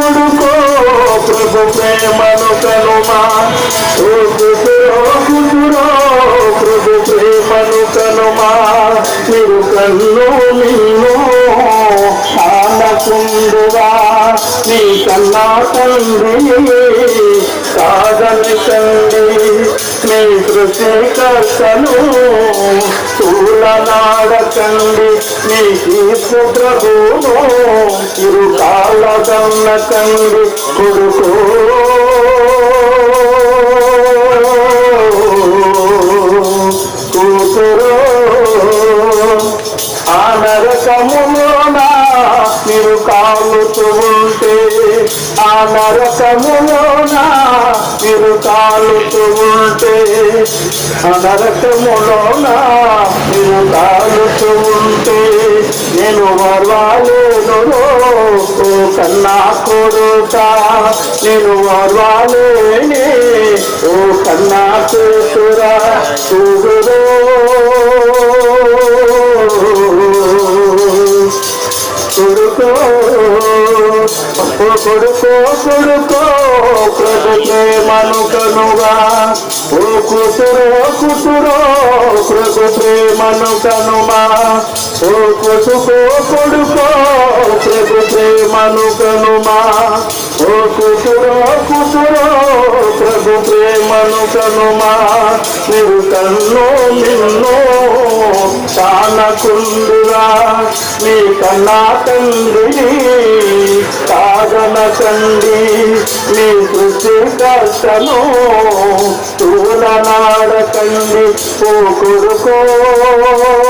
కొడుకో ప్రభు ప్రేమను కనుమా. ఓ కుతురో కుతురో ప్రభు ప్రేమను కనుమా. మీరు కన్ను నిన్ను ఆనకుండుగా నీ కన్నా తండ్రి కాదని తండ్రి. నీ కృషి కర్తను నాడకండి నీ తీర్పు ప్రభువు ఇరుకాళ్ళదన్న కండి కొడుకో. కూతురో ఆ నరకములోన మీరు కాలుతూ ఉంటే ఆ నరకములోన మీరు కాలుతూ ఉంటే ఆ నరకములోన కాలుతూ ఉంటే నేను వర్వాలేను ఓ కన్నా కొడుక నేను వర్వాలేని ఓ కన్నా కూతురా చూగురో కొడుకో కొడుకో కొడుకో ప్రజలే మనుకనుగా ఓ కూతురో కూతురో ప్రభు ప్రేమను కనుమా ఓ కొడుకో కొడుకో ప్రభు ప్రేమను కనుమా ఓ కూతురో కూతురు ప్రభు ప్రేమను కనుమా నీవు కన్ను నిన్ను కానకుండుగా నీ కన్నా తండ్రి కాదన తండ్రి నీ కృషి కష్టను కర్తను చూడనాడకండి ఓ కొడుకో కూతురో